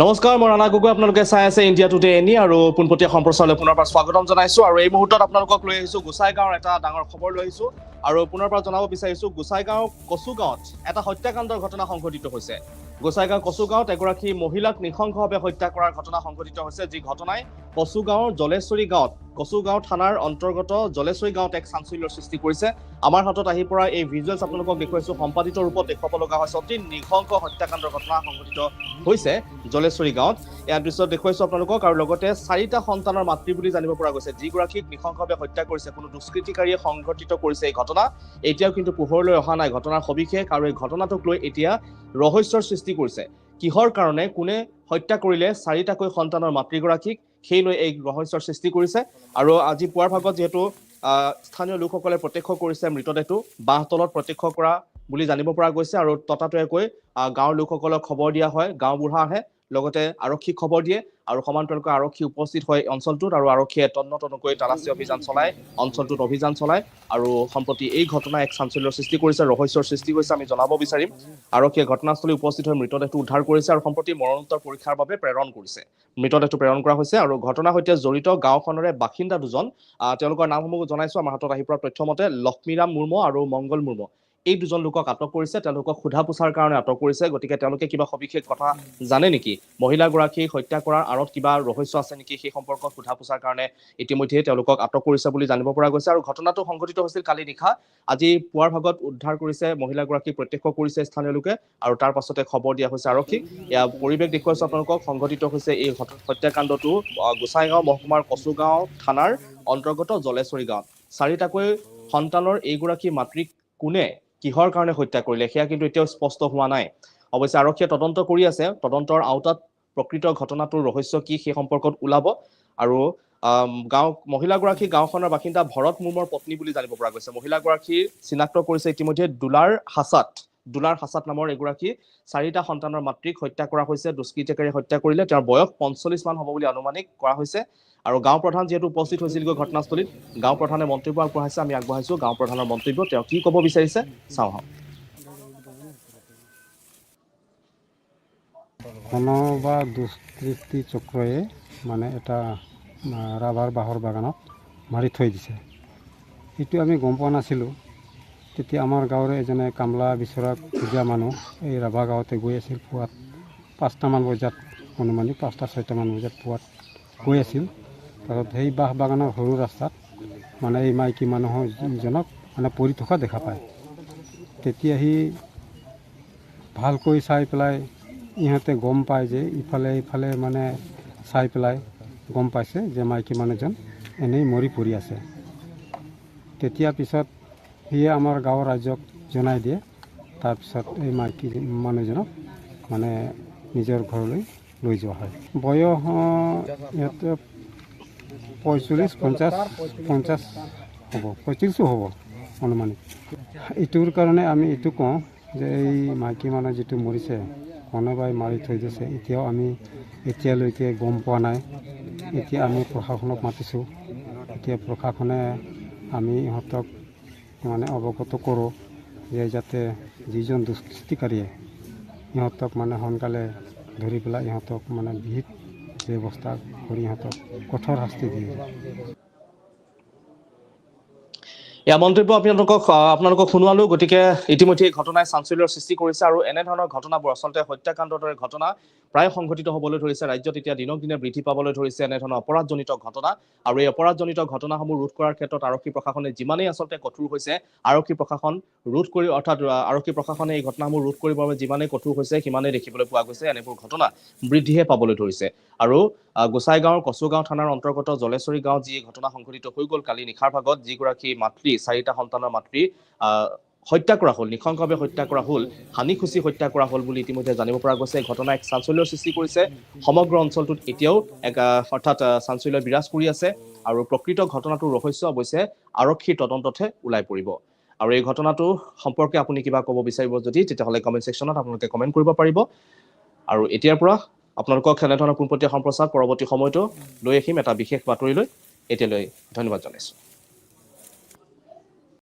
নমস্কাৰ মই ৰাণা গগৈ আপোনালোকে চাই আছে ইণ্ডিয়া টুডে এনি আৰু পোনপটীয়া সম্প্ৰচাৰলৈ পুনৰ পৰা স্বাগতম জনাইছো আৰু এই মুহূৰ্তত আপোনালোকক লৈ আহিছো গোচাইগাঁৱৰ এটা ডাঙৰ খবৰ লৈ আহিছো আৰু পুনৰ পৰা জনাব বিচাৰিছো গোচাইগাঁও কচুগাঁৱত এটা হত্যাকাণ্ডৰ ঘটনা সংঘটিত হৈছে। গোচাইগাঁও কচুগাঁৱত এগৰাকী মহিলাক নৃশংসভাৱে হত্যা কৰাৰ ঘটনা সংঘটিত হৈছে যি ঘটনাই কচুগাঁৱৰ জলেশ্বৰী গাঁৱত কচুগাঁও থানাৰ অন্তৰ্গত জলেশ্বৰী গাঁৱত এক চাঞ্চল্যৰ সৃষ্টি কৰিছে। আমাৰ হাতত আহি পৰা এই ভিজুৱেলছ আপোনালোকক দেখুৱাইছো। সম্পাদিত ৰূপত দেখুৱাব লগা হৈছে অতি নৃশংস হত্যাকাণ্ডৰ ঘটনা সংঘটিত হৈছে জলেশ্বৰী গাঁৱত। এয়া দৃশ্যত দেখুৱাইছো আপোনালোকক আৰু লগতে চাৰিটা সন্তানৰ মাতৃ বুলি জানিব পৰা গৈছে। যিগৰাকীক নৃশংসভাৱে হত্যা কৰিছে কোনো দুষ্কৃতিকাৰীয়ে সংঘটিত কৰিছে এই ঘটনা। এতিয়াও কিন্তু পোহৰলৈ অহা নাই। ঘটনাৰ সবিশেষ আৰু এই ঘটনাটোক লৈ এতিয়া ৰহস্যৰ সৃষ্টি কৰিছে। কিহৰ কাৰণে কোনে হত্যা কৰিলে চাৰিটাকৈ সন্তানৰ মাতৃগৰাকীক? সেই লৈ এই ৰহস্যৰ সৃষ্টি কৰিছে। আৰু আজি পুৱাৰ ভাগত যিহেতু স্থানীয় লোকসকলে প্ৰত্যক্ষ কৰিছে মৃতদেহটো বাঁহতলত প্ৰত্যক্ষ কৰা বুলি জানিব পৰা গৈছে। আৰু ততাতৈয়াকৈ গাঁৱৰ লোকসকলক খবৰ দিয়া হয় গাঁওবুঢ়া আহে। লগতে আৰক্ষীক খবৰ দিয়ে আৰু সমান্তৰালকৈ আৰক্ষী উপস্থিত হয় অঞ্চলটোত আৰু আৰক্ষীয়ে তন্ন তন্নকৈ তালাচী অভিযান চলায়, অঞ্চলটোত অভিযান চলায় আৰু সম্প্ৰতি এই ঘটনাই এক চাঞ্চল্যৰ সৃষ্টি কৰিছে, ৰহস্যৰ সৃষ্টি কৰিছে আমি জনাব বিচাৰিম। আৰক্ষীয়ে ঘটনাস্থলী উপস্থিত হৈ মৃতদেহটো উদ্ধাৰ কৰিছে আৰু সম্প্ৰতি মৰণোত্তৰ পৰীক্ষাৰ বাবে প্ৰেৰণ কৰিছে। মৃতদেহটো প্ৰেৰণ কৰা হৈছে আৰু ঘটনাৰ সৈতে জড়িত গাঁওখনৰে বাসিন্দা দুজন তেওঁলোকৰ নামসমূহ জনাইছো। আমাৰ হাতত আহি পৰা তথ্য মতে লক্ষ্মীৰাম মুৰ্মু আৰু মংগল মুৰ্মু। এই দুজন লোকক আটক কৰিছে তেওঁলোকক সোধা পোছাৰ কাৰণে আটক কৰিছে গতিকে তেওঁলোকে কিবা সবিশেষ কথা জানে নেকি? মহিলাগৰাকীক হত্যা কৰাৰ আঁৰত কিবা ৰহস্য আছে নেকি? সেই সম্পৰ্কত সোধা পোছাৰ কাৰণে ইতিমধ্যে তেওঁলোকক আটক কৰিছে বুলি জানিব পৰা গৈছে আৰু ঘটনাটো সংঘটিত হৈছিল কালি নিশা। আজি পুৱাৰ ভাগত উদ্ধাৰ কৰিছে মহিলাগৰাকীক প্ৰত্যক্ষ কৰিছে স্থানীয় লোকে আৰু তাৰ পাছতে খবৰ দিয়া হৈছে আৰক্ষীক। এয়া পৰিৱেশ দেখুৱাইছো আপোনালোকক সংঘটিত হৈছে এই হত্যাকাণ্ডটো আহ, গোসাইগাঁও মহকুমাৰ কচুগাঁও থানাৰ অন্তৰ্গত জলেশ্বৰী গাঁৱত। চাৰিটাকৈ সন্তানৰ এইগৰাকী মাতৃক কোনে কিহৰ কাৰণে হত্যা কৰিলে? সেয়া কিন্তু এতিয়াও স্পষ্ট হোৱা নাই। অৱশ্যে আৰক্ষীয়ে তদন্ত কৰি আছে। তদন্তৰ আওতাত প্ৰকৃত ঘটনাটোৰ ৰহস্য কি সেই সম্পৰ্কত ওলাব। আৰু গাঁও মহিলাগৰাকী গাঁওখনৰ বাসিন্দা ভৰত মুৰ্মৰ পত্নী বুলি জানিব পৰা গৈছে। মহিলাগৰাকী চিনাক্ত কৰিছে ইতিমধ্যে দুলাৰ হাছাত। দুলাৰ হাছাত নামৰ এগৰাকী চাৰিটা সন্তানৰ মাতৃক হত্যা কৰা হৈছে। দুষ্কৃতিকাৰীয়ে হত্যা কৰিলে। তেওঁৰ বয়স পঞ্চল্লিছ মান হ'ব বুলি আনুমানিক কৰা হৈছে। আৰু গাঁও প্ৰধান যিহেতু উপস্থিত হৈছিলগৈ ঘটনাস্থলীত গাঁও প্ৰধানে মন্তব্য আগবঢ়াইছে আমি আগবঢ়াইছো। গাঁও প্ৰধানৰ মন্তব্য তেওঁ কি ক'ব বিচাৰিছে চাওঁ আহক। কোনো বা দুষ্কৃতি চক্ৰয়ে মানে এটা আ, ৰাবাৰ বাঁহৰ বাগানত মাৰি থৈ দিছে। এইটো আমি গম পোৱা নাছিলোঁ। তেতিয়া আমাৰ গাঁৱৰে এজনে কামলা বিচৰা খোজা মানুহ এই ৰাভা গাঁৱতে গৈ আছিল পুৱাত পাঁচটামান বজাত অনুমানিক পাঁচটা ছয়টামান বজাত পুৱাত গৈ আছিল। তাৰপিছত সেই বাঁহ বাগানৰ সৰু ৰাস্তাত মানে এই মাইকী মানুহজনক মানে পৰি থকা দেখা পায়। তেতিয়া সি ভালকৈ চাই পেলাই ইহঁতে গম পায় যে ইফালে ইফালে মানে চাই পেলাই গম পাইছে যে মাইকী মানুহজন এনেই মৰি পৰি আছে। তেতিয়া পিছত সিয়ে আমাৰ গাঁৱৰ ৰাইজক জনাই দিয়ে। তাৰপিছত এই মাইকী মানুহজনক মানে নিজৰ ঘৰলৈ লৈ যোৱা হয়। বয়স আহ, পঁয়চল্লিছ পঞ্চাছ পঞ্চাছ হ'ব পঁয়ত্ৰিছো হ'ব অনুমানিক। এইটোৰ কাৰণে আমি এইটো কওঁ যে এই মাইকী মানুহ যিটো মৰিছে কোনোবাই মাৰি থৈ দিছে এতিয়াও আমি এতিয়ালৈকে গম পোৱা নাই। এতিয়া আমি প্ৰশাসনক মাতিছোঁ এতিয়া প্ৰশাসনে আমি ইহঁতক মানে অৱগত কৰোঁ যে যাতে যিজন দুষ্কৃতিকাৰীয়ে ইহঁতক মানে সোনকালে ধৰি পেলাই ইহঁতক মানে বিহিত ব্যৱস্থা কৰি ইহঁতক কঠোৰ শাস্তি দিয়ে। এয়া মন্তব্য আপোনালোকক আপোনালোকক শুনোৱালো। গতিকে ইতিমধ্যে এই ঘটনাই চাঞ্চল্যৰ সৃষ্টি কৰিছে আৰু এনেধৰণৰ ঘটনাবোৰ আচলতে হত্যাকাণ্ডৰ দৰে ঘটনা প্ৰায় সংঘটিত হ'বলৈ ধৰিছে। ৰাজ্যত এতিয়া দিনক দিনে বৃদ্ধি পাবলৈ ধৰিছে এনেধৰণৰ অপৰাধজনিত ঘটনা। আৰু এই অপৰাধজনিত ঘটনাসমূহ ৰোধ কৰাৰ ক্ষেত্ৰত আৰক্ষী প্ৰশাসনে যিমানেই আচলতে কঠোৰ হৈছে আৰক্ষী প্ৰশাসন ৰোধ কৰি অৰ্থাৎ আৰক্ষী প্ৰশাসনে এই ঘটনাসমূহ ৰোধ কৰিবৰ বাবে যিমানেই কঠোৰ হৈছে সিমানেই দেখিবলৈ পোৱা গৈছে। এনেবোৰ ঘটনা বৃদ্ধিহে পাবলৈ ধৰিছে। আৰু আহ, গোসাইগাঁৱৰ কচুগাঁও থানাৰ অন্তৰ্গত জলেশ্বৰী গাঁৱত যি ঘটনা সংঘটিত হৈ গ'ল কালি নিশাৰ ভাগত যিগৰাকী মাতৃ চাৰিটা সন্তানৰ মাতৃ হত্যা কৰা হ'ল নৃশংসভাৱে হত্যা কৰা হ'ল, হানি খুচি হত্যা কৰা হ'ল বুলি ইতিমধ্যে জানিব পৰা গৈছে। এই ঘটনাই এক চাঞ্চল্যৰ সৃষ্টি কৰিছে। সমগ্ৰ অঞ্চলটোত এতিয়াও এক অৰ্থাৎ চাঞ্চল্য বিৰাজ কৰি আছে আৰু প্ৰকৃত ঘটনাটোৰ ৰহস্য অৱশ্যে আৰক্ষীৰ তদন্ততহে ওলাই পৰিব। আৰু এই ঘটনাটো সম্পৰ্কে আপুনি কিবা ক'ব বিচাৰিব যদি, তেতিয়াহ'লে কমেণ্ট ছেকশ্যনত আপোনালোকে কমেণ্ট কৰিব পাৰিব। আৰু এতিয়াৰ পৰা আপোনালোকক এনেধৰণৰ পোনপটীয়া সম্প্ৰচাৰ পৰৱৰ্তী সময়তো লৈ আহিম। এটা বিশেষ বাতৰিলৈ এতিয়ালৈ ধন্যবাদ জনাইছোঁ।